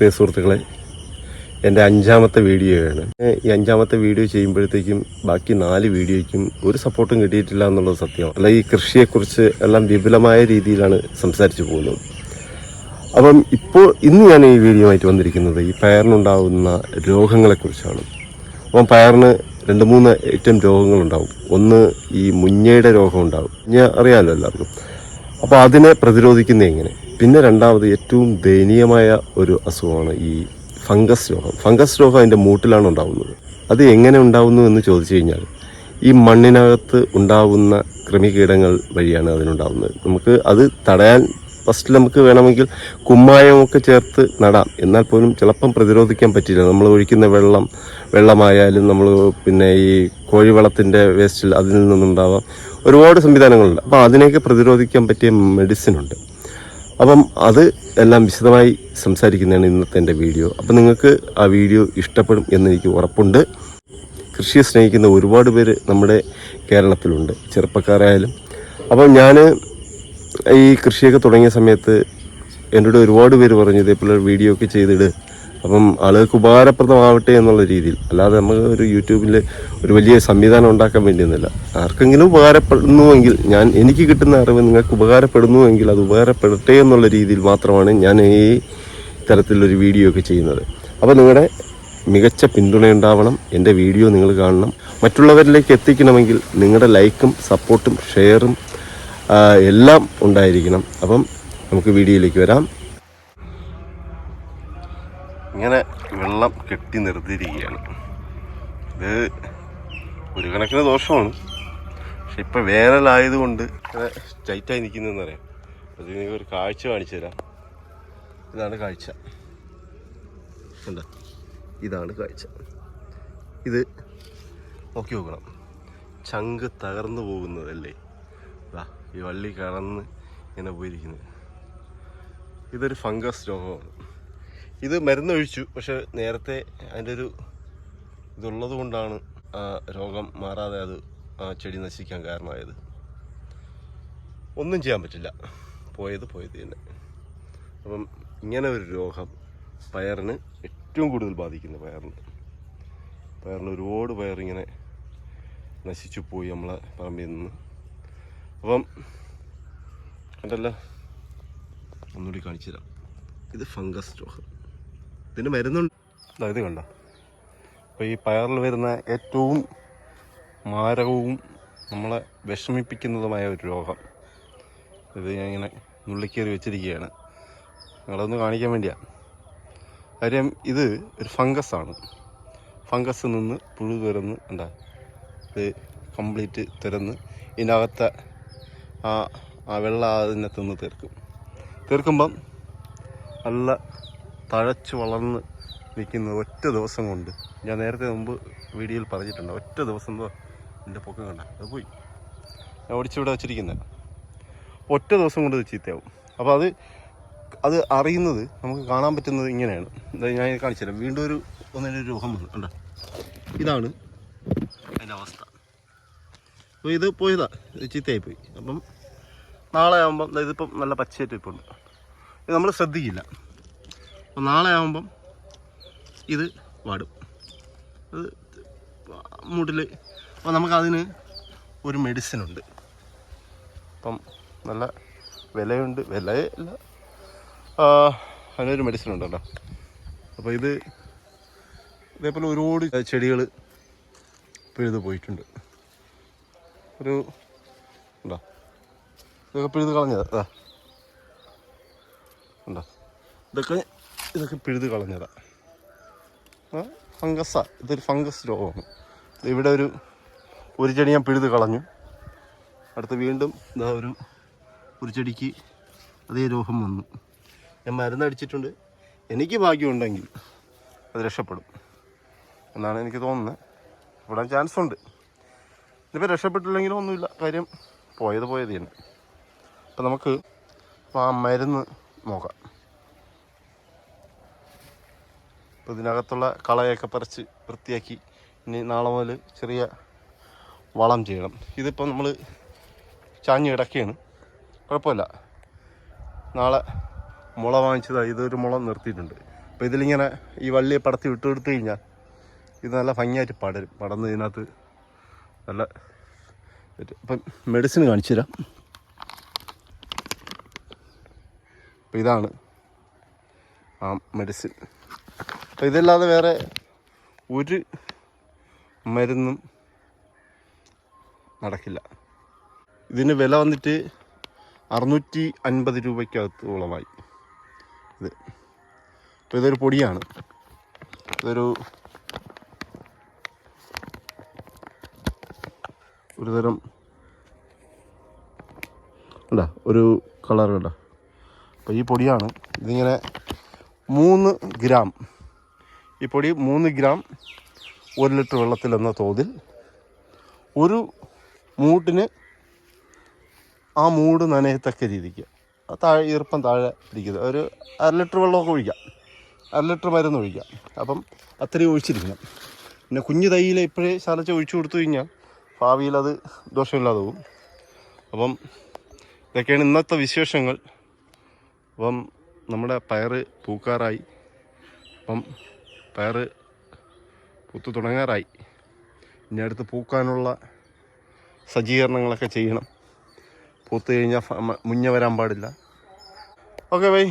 പ്രിയ സുഹൃത്തുക്കളെ എന്റെ അഞ്ചാമത്തെ വീഡിയോയാണ്. ഈ അഞ്ചാമത്തെ വീഡിയോ ചെയ്യുമ്പോഴത്തേക്കും ബാക്കി നാല് വീഡിയോയ്ക്കും ഒരു സപ്പോർട്ടും കിട്ടിയിട്ടില്ല എന്നുള്ളത് സത്യമാണ്. അല്ല ഈ കൃഷിയെക്കുറിച്ച് എല്ലാം വിപുലമായ രീതിയിലാണ് സംസാരിച്ചു പോകുന്നത്. അപ്പം ഇപ്പോൾ ഇന്ന് ഞാൻ ഈ വീഡിയോ ആയിട്ട് വന്നിരിക്കുന്നത് ഈ പയറിനുണ്ടാകുന്ന രോഗങ്ങളെക്കുറിച്ചാണ്. അപ്പം പയറിന് രണ്ട് മൂന്ന് ഏറ്റവും രോഗങ്ങളുണ്ടാവും. ഒന്ന് ഈ മുഞ്ഞയുടെ രോഗം ഉണ്ടാവും. മുഞ്ഞ അറിയാമല്ലോ എല്ലാവർക്കും. അപ്പോൾ അതിനെ പ്രതിരോധിക്കുന്നത് എങ്ങനെ? പിന്നെ രണ്ടാമത് ഏറ്റവും ദയനീയമായ ഒരു അസുഖമാണ് ഈ ഫംഗസ് രോഗം. ഫംഗസ് രോഗം അതിന്റെ മൂട്ടിലാണ് ഉണ്ടാകുന്നത് അത് എങ്ങനെ ഉണ്ടാവുന്നു എന്ന് ചോദിച്ചു കഴിഞ്ഞാൽ ഈ മണ്ണിനകത്ത് ഉണ്ടാവുന്ന കൃമികീടങ്ങൾ വഴിയാണ് അതിനുണ്ടാവുന്നത്. നമുക്ക് അത് തടയാൻ ഫസ്റ്റ് നമുക്ക് വേണമെങ്കിൽ കുമ്മായമൊക്കെ ചേർത്ത് നടാം. എന്നാൽ പോലും ചിലപ്പം പ്രതിരോധിക്കാൻ പറ്റില്ല. നമ്മൾ ഒഴിക്കുന്ന വെള്ളം വെള്ളമായാലും നമ്മൾ പിന്നെ ഈ കോഴിവളത്തിന്റെ വേസ്റ്റിൽ അതിൽ നിന്നുണ്ടാവാം. ഒരുപാട് സംവിധാനങ്ങളുണ്ട്. അപ്പോൾ അതിനെയൊക്കെ പ്രതിരോധിക്കാൻ പറ്റിയ മെഡിസിൻ ഉണ്ട്. അപ്പം അത് എല്ലാം വിശദമായി സംസാരിക്കുന്നതാണ് ഇന്നത്തെ എന്റെ വീഡിയോ. അപ്പം നിങ്ങൾക്ക് ആ വീഡിയോ ഇഷ്ടപ്പെടും എന്നെനിക്ക് ഉറപ്പുണ്ട്. കൃഷിയെ സ്നേഹിക്കുന്ന ഒരുപാട് പേര് നമ്മുടെ കേരളത്തിലുണ്ട്. ചെറുപ്പക്കാരായാലും. അപ്പം ഞാൻ ഈ കൃഷിയൊക്കെ തുടങ്ങിയ സമയത്ത് എന്നോട് ഒരുപാട് പേര് പറഞ്ഞു ഇതേപോലെ വീഡിയോ ഒക്കെ ചെയ്തിട്. അപ്പം ആളുകൾക്ക് ഉപകാരപ്രദമാവട്ടെ എന്നുള്ള രീതിയിൽ. അല്ലാതെ നമുക്ക് ഒരു യൂട്യൂബിൽ ഒരു വലിയ സംവിധാനം ഉണ്ടാക്കാൻ വേണ്ടിയൊന്നുമില്ല. ആർക്കെങ്കിലും ഉപകാരപ്പെടുന്നുവെങ്കിൽ ഞാൻ എനിക്ക് കിട്ടുന്ന അറിവ് നിങ്ങൾക്ക് ഉപകാരപ്പെടുന്നുവെങ്കിൽ അത് ഉപകാരപ്പെടട്ടെ എന്നുള്ള രീതിയിൽ മാത്രമാണ് ഞാൻ ഈ തരത്തിലൊരു വീഡിയോ ഒക്കെ ചെയ്യുന്നത്. അപ്പോൾ നിങ്ങളുടെ മികച്ച പിന്തുണയുണ്ടാവണം എന്റെ വീഡിയോ നിങ്ങൾ കാണണം. മറ്റുള്ളവരിലേക്ക് എത്തിക്കണമെങ്കിൽ നിങ്ങളുടെ ലൈക്കും സപ്പോർട്ടും ഷെയറും എല്ലാം ഉണ്ടായിരിക്കണം. അപ്പം നമുക്ക് വീഡിയോയിലേക്ക് വരാം. ഇങ്ങനെ വെള്ളം കെട്ടി നിർത്തിയിരിക്കുകയാണ്. ഇത് ഒരു കണക്കിന് ദോഷമാണ്. പക്ഷെ ഇപ്പം വേനലായതുകൊണ്ട് ഇങ്ങനെ ടൈറ്റായി നിൽക്കുന്നതെന്ന് അറിയാം അത് നിങ്ങൾക്ക് ഒരു കാഴ്ച കാണിച്ചു തരാം. ഇതാണ് കാഴ്ച. ഇതാണ് കാഴ്ച. ഇത് നോക്കി നോക്കണം. ചങ്ക് തകർന്നു പോകുന്നതല്ലേ? അതാ ഈ വള്ളി കടന്ന് ഇങ്ങനെ പോയിരിക്കുന്നത്. ഇതൊരു ഫംഗസ് രോഗമാണ്. ഇത് മരുന്നൊഴിച്ചു. പക്ഷെ നേരത്തെ അതിന്റെ ഒരു ഇതുള്ളത് കൊണ്ടാണ് ആ രോഗം മാറാതെ അത് ആ ചെടി നശിക്കാൻ കാരണമായത്. ഒന്നും ചെയ്യാൻ പറ്റില്ല. പോയത് പോയത് തന്നെ. അപ്പം ഇങ്ങനെ ഒരു രോഗം പയറിന് ഏറ്റവും കൂടുതൽ ബാധിക്കുന്ന പയറിന്. പയറിന് ഒരുപാട് പയറിങ്ങനെ നശിച്ചു പോയി നമ്മളെ പറമ്പിൽ നിന്ന്. അപ്പം കണ്ടല്ലോ? ഒന്നുകൂടി കാണിച്ചു തരാം. ഇത് ഫംഗസ് രോഗം. ഇതിന് മരുന്നുണ്ട്. ഇത് കണ്ട? അപ്പോൾ ഈ പയറിൽ വരുന്ന ഏറ്റവും മാരകവും നമ്മളെ വിഷമിപ്പിക്കുന്നതുമായ ഒരു രോഗം. ഇത് ഞാൻ ഇങ്ങനെ നുള്ളിക്കേറി വെച്ചിരിക്കുകയാണ്. നിങ്ങളൊന്ന് കാണിക്കാൻ വേണ്ടിയാണ് കാര്യം ഇത് ഒരു ഫംഗസാണ് ഫംഗസ് നിന്ന് പുഴു തുരന്ന് ഉണ്ടാ ഇത് കംപ്ലീറ്റ് തുരന്ന് ഇതിനകത്തെ ആ ആ വെള്ളം അതിനെ തിന്ന് തീർക്കും. തീർക്കുമ്പം നല്ല തഴച്ച് വളർന്ന് നിൽക്കുന്ന ഒറ്റ ദിവസം കൊണ്ട്. ഞാൻ നേരത്തെ മുമ്പ് വീഡിയോയിൽ പറഞ്ഞിട്ടുണ്ട്. ഒറ്റ ദിവസം എന്റെ പൊക്കം കണ്ട. അത് പോയി. ഞാൻ ഓടിച്ചിവിടെ വെച്ചിരിക്കുന്നത് ഒറ്റ ദിവസം കൊണ്ട് ചീത്തയാവും. അപ്പോൾ അത് അത് അറിയുന്നത് നമുക്ക് കാണാൻ പറ്റുന്നത് ഇങ്ങനെയാണ്. ഞാൻ കാണിച്ചു തരാം. വീണ്ടും ഒരു ഒന്നിനൊരു രോഗം വന്നു. കണ്ടോ? ഇതാണ് അതിന്റെ അവസ്ഥ. അപ്പോൾ ഇത് പോയതാ. ചീത്തയായി പോയി അപ്പം നാളെ ആകുമ്പം ഇതിപ്പം നല്ല പച്ചയായിട്ട് ഇപ്പോൾ ഉണ്ട് ഇത് നമ്മൾ ശ്രദ്ധിക്കില്ല. അപ്പം നാളെ ആകുമ്പം ഇത് വാടും. അത് മൂട്ടിൽ അപ്പം നമുക്കതിന് ഒരു മെഡിസിൻ ഉണ്ട്. അപ്പം നല്ല വിലയുണ്ട്. വിലയല്ല അതിനൊരു മെഡിസിൻ ഉണ്ട് കേട്ടോ അപ്പോൾ ഇത് ഇതേപോലെ ഒരുപാട് ചെടികൾ പിഴുത് പോയിട്ടുണ്ട്. ഒരു ഉണ്ടോ? ഇതൊക്കെ പിഴുത് കളഞ്ഞതാ. ഉണ്ടോ? ഇതൊക്കെ ഇതൊക്കെ പിഴുത് കളഞ്ഞതാണ് ഫംഗസാ. ഇതൊരു ഫംഗസ് രോഗമാണ്. ഇവിടെ ഒരു ഒരു ചെടി ഞാൻ പിഴുത് കളഞ്ഞു. അടുത്ത് വീണ്ടും ഇതാ ഒരു ഒരു ചെടിക്ക് അതേ രോഗം വന്നു. ഞാൻ മരുന്നടിച്ചിട്ടുണ്ട് എനിക്ക് ഭാഗ്യമുണ്ടെങ്കിൽ അത് രക്ഷപ്പെടും എന്നാണ് എനിക്ക് തോന്നുന്നത്. ഇവിടെ ചാൻസ് ഉണ്ട്. ഇതിപ്പോൾ രക്ഷപ്പെട്ടില്ലെങ്കിലും ഒന്നുമില്ല. കാര്യം പോയത് പോയത് തന്നെ. അപ്പം നമുക്ക് ആ മരുന്ന് നോക്കാം. അപ്പോൾ ഇതിനകത്തുള്ള കളയൊക്കെ പറിച്ച് വൃത്തിയാക്കി ഇനി നാളെ മുതൽ ചെറിയ വളം ചെയ്യണം. ഇതിപ്പോൾ നമ്മൾ ചാഞ്ഞ് കിടക്കുകയാണ് കുഴപ്പമില്ല. നാളെ മുള വാങ്ങിച്ചതാണ് ഇതൊരു മുള നിർത്തിയിട്ടുണ്ട്. അപ്പോൾ ഇതിലിങ്ങനെ ഈ വള്ളിയെ പടത്തി വിട്ടു കൊടുത്തു കഴിഞ്ഞാൽ ഇത് നല്ല ഭംഗിയായിട്ട് പടരും. പടന്ന് ഇതിനകത്ത് നല്ല അപ്പം മെഡിസിൻ കാണിച്ചു തരാം. അപ്പം ഇതാണ് ആ മെഡിസിൻ അപ്പം ഇതല്ലാതെ വേറെ ഒരു മരുന്നും നടക്കില്ല. ഇതിന് വില വന്നിട്ട് അറുന്നൂറ്റി അൻപത് രൂപയ്ക്കകത്തോളമായി ഇത്. അപ്പോൾ ഇതൊരു പൊടിയാണ്. ഇതൊരു ഒരു തരം അല്ല ഒരു കളർ കണ്ട? അപ്പോൾ ഈ പൊടിയാണ്. ഇതിങ്ങനെ മൂന്ന് ഗ്രാം ഈ പൊടി മൂന്ന് ഗ്രാം ഒരു ലിറ്റർ വെള്ളത്തിൽ എന്ന തോതിൽ ഒരു മൂട്ടിന് ആ മൂട് നനയത്തക്ക രീതിക്ക്. താഴെ ഈർപ്പം താഴെ പിടിക്കുന്നത് ഒരു അര ലിറ്റർ വെള്ളമൊക്കെ ഒഴിക്കാം. അര ലിറ്റർ മരുന്ന് ഒഴിക്കാം. അപ്പം അത്രയും ഒഴിച്ചിരിക്കണം. പിന്നെ കുഞ്ഞു തൈയിൽ ഇപ്പോഴേ ശാലച്ച ഒഴിച്ചു കൊടുത്തു കഴിഞ്ഞാൽ ഭാവിയിൽ അത് ദോഷമില്ലാതെ പോകും. അപ്പം ഇതൊക്കെയാണ് ഇന്നത്തെ വിശേഷങ്ങൾ. അപ്പം നമ്മുടെ പയറ് പൂക്കാറായി. അപ്പം പയറ് പുത്തു തുടങ്ങാറായി. ഇനി അടുത്ത് പൂക്കാനുള്ള സജ്ജീകരണങ്ങളൊക്കെ ചെയ്യണം. പൂത്ത് കഴിഞ്ഞാൽ മുന്നേ വരാൻ പാടില്ല. Okay bye